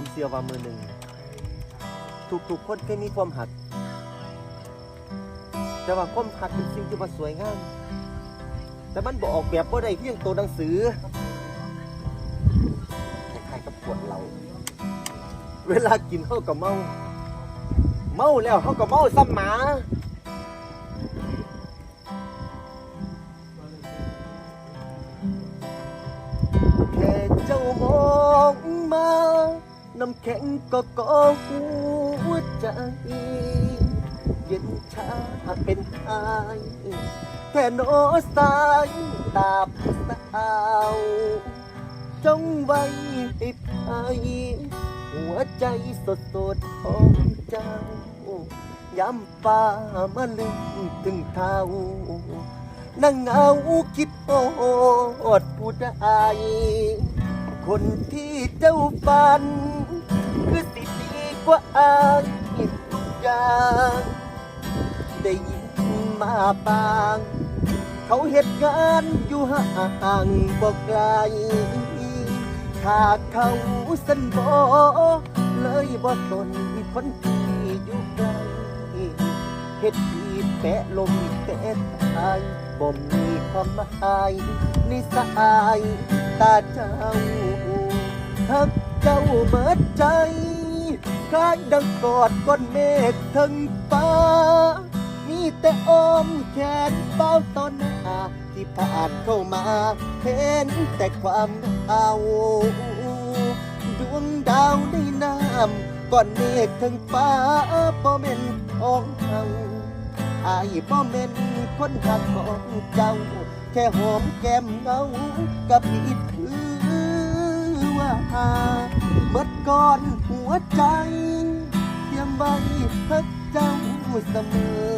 ผมเชื่อว่ามือหนึ่งทุกๆคนเคยมีความหัก แต่ว่าความหักเป็นสิ่งที่ว่าสวยงาม แต่มันบอกออกแบบว่าได้เพียงตัวหนังสือคล้ายๆกับขวดเราเวลากินเขาก็เมา เมาแล้วเขาก็เมาซ้ำหมาแค่เจ้ามองมา น้ำแข็งก็ก่อหัวใจ เย็นชาเป็นไอแค่โนสายตาผู้สาวจงไว้ให้ภัยหัวใจสดสดของเจ้าย้ำฟ้ามาล่นถึงเท้านั่งเหงาคิดโอดผู้ใดคนที่เจ้าฝัน ว่าอายทุกอย่างได้ยินมาบาง เขาเหตุงานอยู่ห่างบอกไกลถ้าเขาสันบอเลยบ่สนคนที่อยู่ไกลเฮ็ดดีแปะลมแปะตายบ่มีความหมายในสายตาเจ้าหักเจ้าเบิดใจ คล้ายดังกอดก้อนเมฆถึงฟ้า มีแต่อ้อมแขนเฝ้าตอนหน้า ที่ผ่านเข้ามา เห็นแต่ความเอาดวงดาวในน้ำก้อนเมฆถึงฟ้าบ่แม่นของเฮาอายบ่แม่นคนหักของเจ้า แค่หอมแก้มเงากับอีกถือ เมื่อก่อนหัวใจเตรียมใบพักเจ้าเสมอ